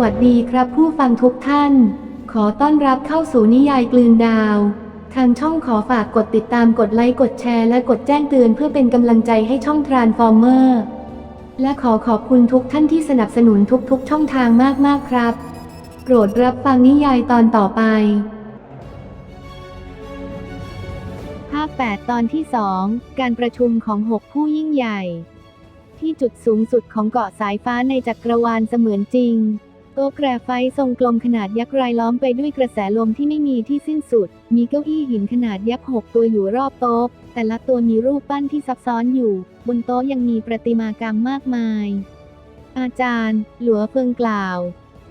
วัสดีครับผู้ฟังทุกท่าน ขอต้อนรับเข้าสู่นิยายกลืนดาว ทางช่องขอฝากกดติดตามกดไลค์กดแชร์และกดแจ้งเตือนเพื่อเป็นกำลังใจให้ช่องทรานฟอร์เมอร์และขอขอบคุณทุกท่านที่สนับสนุนทุกๆ ช่องทางมากๆครับ โปรดรับฟังนิยายตอนต่อไป ภาค 8 ตอนที่ 2 การประชุมของ 6 ผู้ยิ่งใหญ่ ที่จุดสูงสุดของเกาะสายฟ้าในจักรวาลเสมือนจริง โต๊ะแกรไฟทรงกลมขนาดยักษ์รายล้อมไปด้วยกระแสลมที่ไม่มีที่สิ้นสุด มีเก้าอี้หินขนาดยักษ์หกตัวอยู่รอบโต๊ะ แต่ละตัวมีรูปปั้นที่ซับซ้อนอยู่ บนโต๊ะยังมีประติมากรรมมากมาย อาจารย์ หลัวเฟิงกล่าว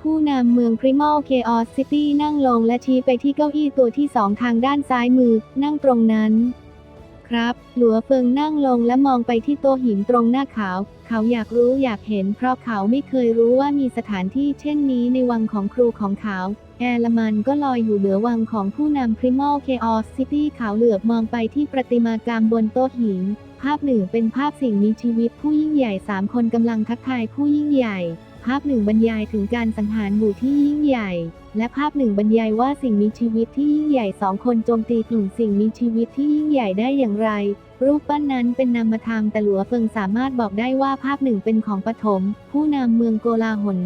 ผู้นำเมือง Primal Chaos City นั่งลงและชี้ไปที่เก้าอี้ตัวที่สองทางด้านซ้ายมือ นั่งตรงนั้น ครับ หลัวเฟิงนั่งลงและมองไปที่โต๊ะหินตรงหน้าเขา เขาอยากรู้อยากเห็น เพราะเขาไม่เคยรู้ว่ามีสถานที่เช่นนี้ในวังของครูของเขา แอลมันก็ลอยอยู่เหนือวังของผู้นำ Primal Chaos City เขาเหลือบมองไปที่ประติมากรรมบนโต๊ะหิน ภาพหนึ่งเป็นภาพสิ่งมีชีวิตผู้ยิ่งใหญ่สามคนกำลังทักทายผู้ยิ่งใหญ่าพหนึ่งบรรยายถึงการสังหารหมู่ที่ยิ่งใหญ่ และภาพหนึ่งบรรยายว่าสิ่งมีชีวิตที่ยิ่งใหญ่สองคนโจมตีกลุ่มสิ่งมีชีวิตที่ยิ่งใหญ่ได้อย่างไร รูปปั้นนั้นเป็นนามธรรมแต่หลัวเฟิงสามารถบอกได้ว่าภาพหนึ่งเป็นของปฐมผู้นำเมืองโกลาหล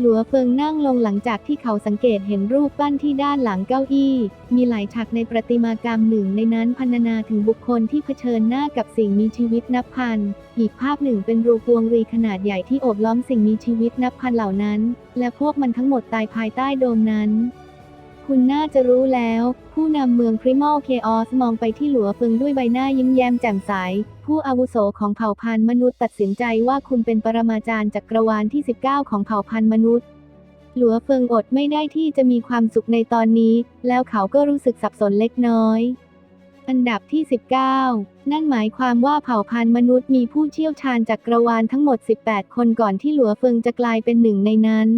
หลัวเฟิงนั่งลงหลังจากที่เขาสังเกตเห็นรูปปั้นที่ด้านหลังเก้าอี้ มีหลายฉากในประติมากรรมหนึ่งในนั้นพรรณนาถึงบุคคลที่เผชิญหน้ากับสิ่งมีชีวิตนับพัน อีกภาพหนึ่งเป็นรูปวงรีขนาดใหญ่ที่โอบล้อมสิ่งมีชีวิตนับพันเหล่านั้น และพวกมันทั้งหมดตายภายใต้โดมนั้น คุณน่าจะรู้แล้ว ผู้นำเมือง Primal Chaos มองไปที่หลัวเฟิงด้วยใบหน้ายิ้มแย้มแจ่มใส ผู้อาวุโสของเผ่าพันธุ์มนุษย์ตัดสินใจว่าคุณเป็นปรมาจารย์จักรวาลที่ 19 ของเผ่าพันธุ์มนุษย์ หลัวเฟิงอดไม่ได้ที่จะมีความสุขในตอนนี้ แล้วเขาก็รู้สึกสับสนเล็กน้อย อันดับที่ 19 นั่นหมายความว่าเผ่าพันธุ์มนุษย์มีผู้เชี่ยวชาญจักรวาลทั้งหมด 18 คนก่อนที่หลัวเฟิงจะกลายเป็นหนึ่งในนั้น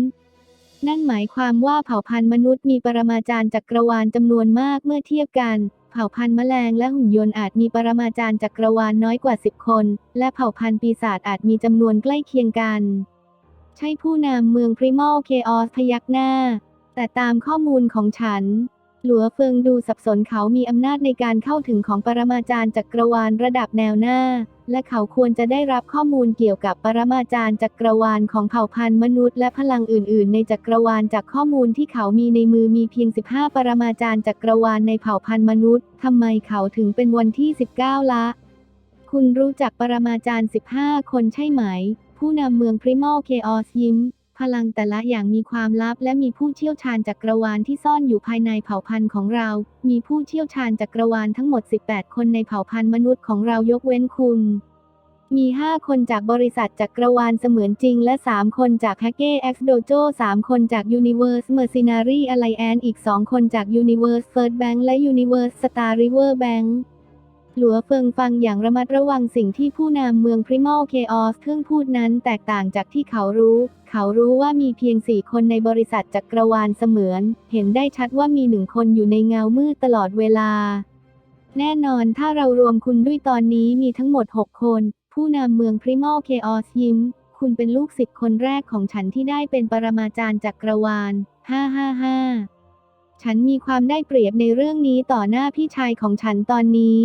นั่นหมายความว่าเผ่าพันธุ์มนุษย์มีปรมาจารย์จักรวาลจำนวนมากเมื่อเทียบกัน เผ่าพันธุ์แมลงและหุ่นยนต์อาจมีปรมาจารย์จักรวาลน้อยกว่า 10 คน และเผ่าพันธุ์ปีศาจอาจมีจำนวนใกล้เคียงกัน ใช่ผู้นำเมือง Primal Chaos พยักหน้า แต่ตามข้อมูลของฉัน หลัวเฟิงดูสับสนเขามีอำนาจในการเข้าถึงของปรมาจารย์จักรวาลระดับแนวหน้า และเขาควรจะได้รับข้อมูลเกี่ยวกับปรมาจารย์จักรวาลของเผ่าพันธุ์มนุษย์และพลังอื่น ๆ ในจักรวาลจากข้อมูลที่เขามีในมือมีเพียง 15 ปรมาจารย์จักรวาลในเผ่าพันธุ์มนุษย์ทำไมเขาถึงเป็นวันที่ 19 ละ คุณรู้จักปรมาจารย์ 15 คนใช่ไหม ผู้นำเมืองพริมอลเคออสยิ้ม พลังแต่ละอย่างมีความลับ และมีผู้เชี่ยวชาญจักรวาลที่ซ่อนอยู่ภายในเผ่าพันธุ์ของเรา มีผู้เชี่ยวชาญจักรวาลทั้งหมด 18 คนในเผ่าพันธุ์มนุษย์ของเรายกเว้นคุณ มี 5 คนจากบริษัทจักรวาลเสมือนจริง และ 3 คนจาก h a c k e X Dojo 3 คนจาก Universe Mercenary Alliance อีก 2 คนจาก Universe First Bank และ Universe Star River Bank หลัวเฟิงฟังอย่างระมัดระวังสิ่งที่ผู้นำเมือง Primal Chaos เพิ่งพูดนั้นแตกต่างจากที่เขารู้ เขารู้ว่ามีเพียงสี่คนในบริษัทจักรวาลเสมือน เห็นได้ชัดว่ามีหนึ่งคนอยู่ในเงามืดตลอดเวลา แน่นอนถ้าเรารวมคุณด้วยตอนนี้มีทั้งหมด 6 คน ผู้นำเมือง Primal Chaos ยิ้ม คุณเป็นลูกศิษย์คนแรกของฉันที่ได้เป็นปรมาจารย์จักรวาล 555 ฉันมีความได้เปรียบในเรื่องนี้ต่อหน้าพี่ชายของฉันตอนนี้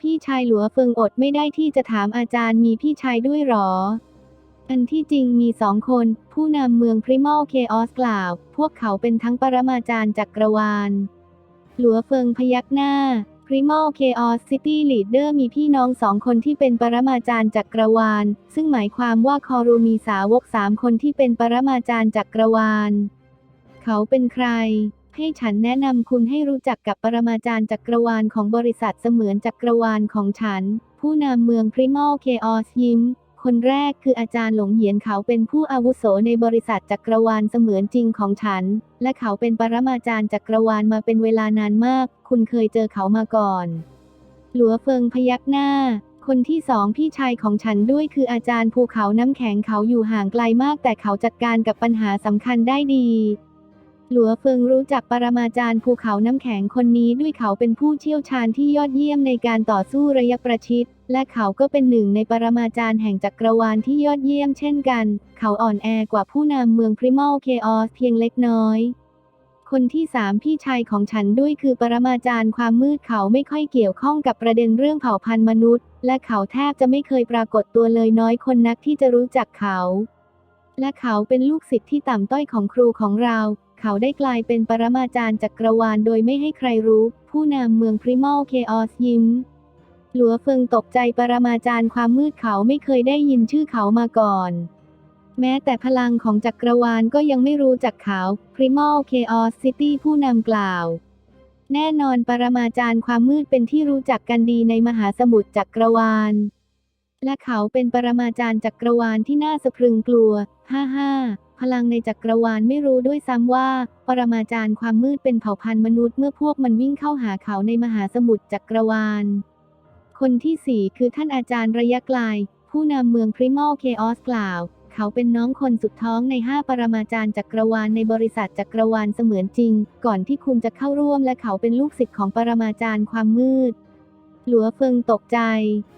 พี่ชายหลัวเฟิงอดไม่ได้ที่จะถามอาจารย์มีพี่ชายด้วยหรอ อันที่จริงมีสองคน ผู้นำเมือง Primal Chaos กล่าว พวกเขาเป็นทั้งปรมาจารย์จักรวาล หลัวเฟิงพยักหน้า Primal Chaos City Leader มีพี่น้องสองคนที่เป็นปรมาจารย์จักรวาล ซึ่งหมายความว่าคอรูมีสาวกสามคนที่เป็นปรมาจารย์จักรวาล เขาเป็นใคร ให้ฉันแนะนำคุณให้รู้จักกับปรมาจารย์จักรวาลของบริษัทเสมือนจักรวาลของฉัน ผู้นำเมือง Primal Chaos ยิ้ม คนแรกคืออาจารย์หลงเหียนเขาเป็นผู้อาวุโสในบริษัทจักรวาลเสมือนจริงของฉัน และเขาเป็นปรมาจารย์จักรวาลมาเป็นเวลานานมาก คุณเคยเจอเขามาก่อน หลัวเฟิงพยักหน้า คนที่สองพี่ชายของฉันด้วยคืออาจารย์ภูเขาน้ำแข็งเขาอยู่ห่างไกลมาก แต่เขาจัดการกับปัญหาสำคัญได้ดี หลัวเฟิงรู้จักปรมาจารย์ภูเขาน้ำแข็งคนนี้ด้วยเขาเป็นผู้เชี่ยวชาญที่ยอดเยี่ยมในการต่อสู้ระยะประชิด และเขาก็เป็นหนึ่งในปรมาจารย์แห่งจักรวาลที่ยอดเยี่ยมเช่นกัน เขาอ่อนแอกว่าผู้นำเมืองพริมอลเคออสเพียงเล็กน้อยคนที่สามพี่ชายของฉันด้วยคือปรมาจารย์ความมืดเขาไม่ค่อยเกี่ยวข้องกับประเด็นเรื่องเผ่าพันธุ์มนุษย์ และเขาแทบจะไม่เคยปรากฏตัวเลยน้อยคนนักที่จะรู้จักเขา และเขาเป็นลูกศิษย์ที่ต่ำต้อยของครูของเรา เขาได้กลายเป็นปรมาจารย์จักรวาลโดยไม่ให้ใครรู้ ผู้นำเมืองพริมอลเคออสยิ้ม หลัวเฟิงตกใจปรมาจารย์ความมืดเขาไม่เคยได้ยินชื่อเขามาก่อน แม้แต่พลังของจักรวาลก็ยังไม่รู้จักเขา Primal Chaos City ผู้นำกล่าว แน่นอนปรมาจารย์ความมืดเป็นที่รู้จักกันดีในมหาสมุทรจักรวาล และเขาเป็นปรมาจารย์จักรวาลที่น่าสะพรึงกลัว ฮ่าฮ่า พลังในจักรวาลไม่รู้ด้วยซ้ำว่า ปรมาจารย์ความมืดเป็นเผ่าพันธุ์มนุษย์เมื่อพวกมันวิ่งเข้าหาเขาในมหาสมุทรจักรวาล คนที่สี่คือท่านอาจารย์ระยะไกลผู้นำเมืองพริมอลเคออสกล่าว เขาเป็นน้องคนสุดท้องในห้าปรมาจารย์จักรวาลในบริษัทจักรวาลเสมือนจริง ก่อนที่คุณจะเข้าร่วมและเขาเป็นลูกศิษย์ของปรมาจารย์ความมืด หลัวเฟิงตกใจ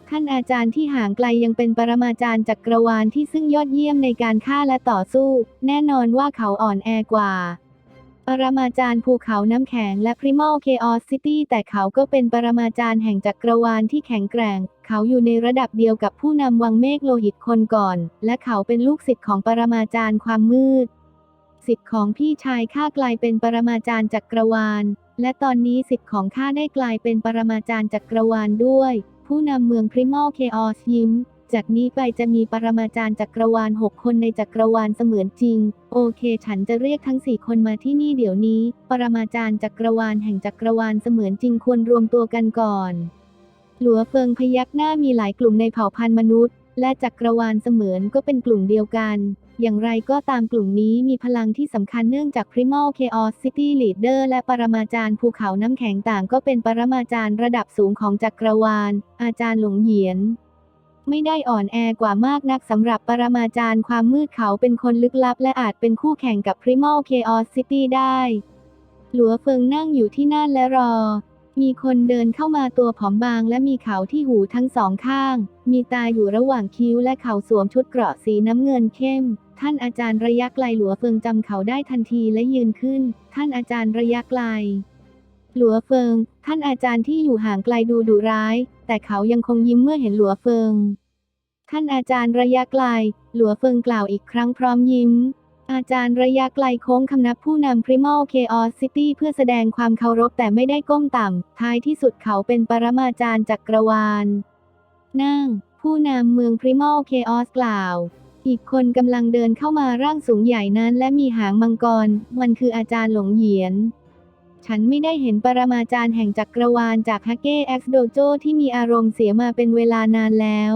ท่านอาจารย์ที่ห่างไกลยังเป็นปรมาจารย์จักรวาลที่ซึ่งยอดเยี่ยมในการฆ่าและต่อสู้ แน่นอนว่าเขาอ่อนแอกว่า ปรมาจารย์ภูเขาน้ำแข็งและ Primal Chaos City แต่เขาก็เป็นปรมาจารย์แห่งจักรวาลที่แข็งแกร่ง เขาอยู่ในระดับเดียวกับผู้นำวังเมฆโลหิตคนก่อน และเขาเป็นลูกศิษย์ของปรมาจารย์ความมืดสิทธิ์ของพี่ชายข้ากลายเป็นปรมาจารย์จักรวาล และตอนนี้สิทธิ์ของข้าได้กลายเป็นปรมาจารย์จักรวาลด้วย ผู้นำเมือง Primal Chaos ยิ้ม จากนี้ไปจะมีปรมาจารย์จักรวาล6คนในจักรวาลเสมือนจริง โอเค ฉันจะเรียกทั้ง4คนมาที่นี่เดี๋ยวนี้ ปรมาจารย์จักรวาลแห่งจักรวาลเสมือนจริงควรรวมตัวกันก่อน หลัวเฟิงพยักหน้ามีหลายกลุ่มในเผ่าพันธุ์มนุษย์ และจักรวาลเสมือนก็เป็นกลุ่มเดียวกัน อย่างไรก็ตามกลุ่มนี้มีพลังที่สำคัญเนื่องจาก Primal Chaos City Leader และปรมาจารย์ภูเขาน้ำแข็งต่างก็เป็นปรมาจารย์ระดับสูงของจักรวาล อาจารย์หลงเหยียน ไม่ได้อ่อนแอกว่ามากนักสำหรับปรมาจารย์ความมืดเขาเป็นคนลึกลับ และอาจเป็นคู่แข่งกับ Primal Chaos City ได้ หลัวเฟิงนั่งอยู่ที่นั่นและรอ มีคนเดินเข้ามาตัวผอมบางและมีเขาที่หูทั้งสองข้าง มีตาอยู่ระหว่างคิ้วและเขาสวมชุดเกราะสีน้ำเงินเข้ม ท่านอาจารย์ระยะไกลหลัวเฟิงจำเขาได้ทันทีและยืนขึ้น ท่านอาจารย์ระยะไกล หลัวเฟิง ท่านอาจารย์ที่อยู่ห่างไกลดูดุร้าย แต่เขายังคงยิ้มเมื่อเห็นหลัวเฟิง ท่านอาจารย์ระยะไกล หลัวเฟิงกล่าวอีกครั้งพร้อมยิ้ม อาจารย์ระยะไกลโค้งคำนับผู้นำ Primal Chaos City เพื่อแสดงความเคารพแต่ไม่ได้ก้มต่ำ ท้ายที่สุดเขาเป็นปรมาจารย์จักรวาล นั่ง ผู้นำเมือง Primal Chaos กล่าว อีกคนกำลังเดินเข้ามาร่างสูงใหญ่นั้นและมีหางมังกร มันคืออาจารย์หลงเหยียน ฉันไม่ได้เห็นปรมาจารย์แห่งจักรวาลจากฮักเก้เอ็กซ์โดโจที่มีอารมณ์เสียมาเป็นเวลานานแล้ว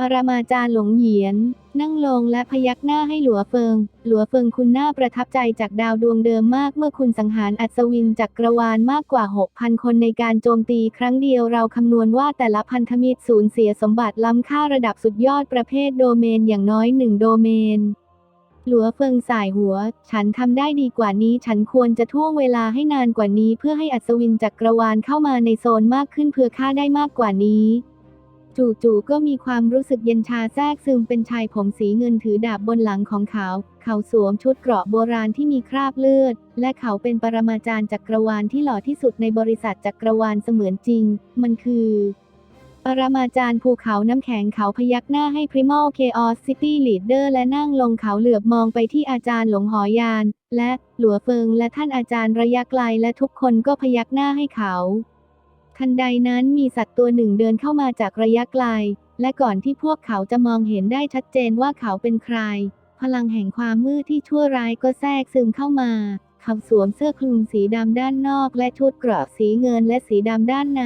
ปรมาจารย์หลงเหยียน นั่งลงและพยักหน้าให้หลัวเฟิง หลัวเฟิงคุณน่าประทับใจจากดาวดวงเดิมมากเมื่อคุณสังหารอัศวินจักรวาลมากกว่า 6,000 คนในการโจมตีครั้งเดียวเราคำนวณว่าแต่ละพันธมิตรสูญเสียสมบัติล้ำค่าระดับสุดยอดประเภทโดเมนอย่างน้อยหนึ่งโดเมนหลัวเฟิงสายหัว ฉันทำได้ดีกว่านี้ ฉันควรจะท่วงเวลาให้นานกว่านี้ เพื่อให้อัศวินจักรวาลเข้ามาในโซนมากขึ้นเพื่อค่าได้มากกว่านี้ จู่ๆก็มีความรู้สึกเย็นชาแทรกซึมเป็นชายผมสีเงินถือดาบบนหลังของเขา เขาสวมชุดเกราะโบราณที่มีคราบเลือด และเขาเป็นปรมาจารย์จักรวาลที่หล่อที่สุดในบริษัทจักรวาลเสมือนจริง มันคือ ปรมาจารย์ภูเขาน้ำแข็งเขาพยักหน้าให้ Primal Chaos City Leader และนั่งลงเขาเหลือบมองไปที่อาจารย์หลงหอยาน และหลัวเฟิงและท่านอาจารย์ระยะไกลและทุกคนก็พยักหน้าให้เขา ทันใดนั้นมีสัตว์ตัวหนึ่งเดินเข้ามาจากระยะไกล และก่อนที่พวกเขาจะมองเห็นได้ชัดเจนว่าเขาเป็นใคร พลังแห่งความมืดที่ชั่วร้ายก็แทรกซึมเข้ามา เขาสวมเสื้อคลุมสีดำด้านนอก และชุดเกราะสีเงินและสีดำด้านใน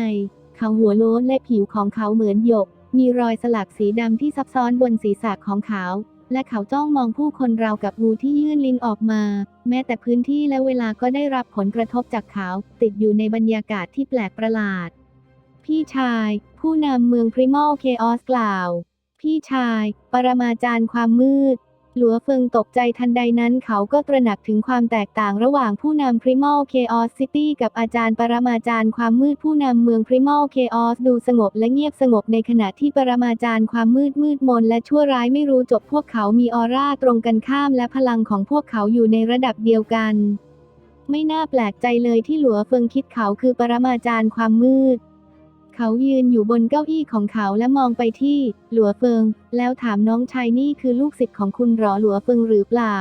เขาหัวโล้นและผิวของเขาเหมือนหยก มีรอยสลักสีดำที่ซับซ้อนบนศีรษะของเขา และเขาจ้องมองผู้คนราวกับงูที่ยื่นลิ้นออกมา แม้แต่พื้นที่และเวลาก็ได้รับผลกระทบจากเขา ติดอยู่ในบรรยากาศที่แปลกประหลาด พี่ชาย ผู้นำเมืองพริมอลเคออสกล่าว พี่ชาย ปรมาจารย์ความมืด หลัวเฟิงตกใจทันใดนั้นเขาก็ตระหนักถึงความแตกต่างระหว่างผู้นำ Primal Chaos City กับอาจารย์ปรมาจารย์ความมืดผู้นำเมือง Primal Chaos ดูสงบและเงียบสงบในขณะที่ปรมาจารย์ความมืดมืดมนและชั่วร้ายไม่รู้จบพวกเขามีออร่าตรงกันข้ามและพลังของพวกเขาอยู่ในระดับเดียวกัน ไม่น่าแปลกใจเลยที่หลัวเฟิงคิดเขาคือปรมาจารย์ความมืด เขายืนอยู่บนเก้าอี้ของเขาและมองไปที่ หลัวเฟิง แล้วถามน้องชายนี่คือลูกศิษย์ของคุณหรอหลัวเฟิงหรือเปล่า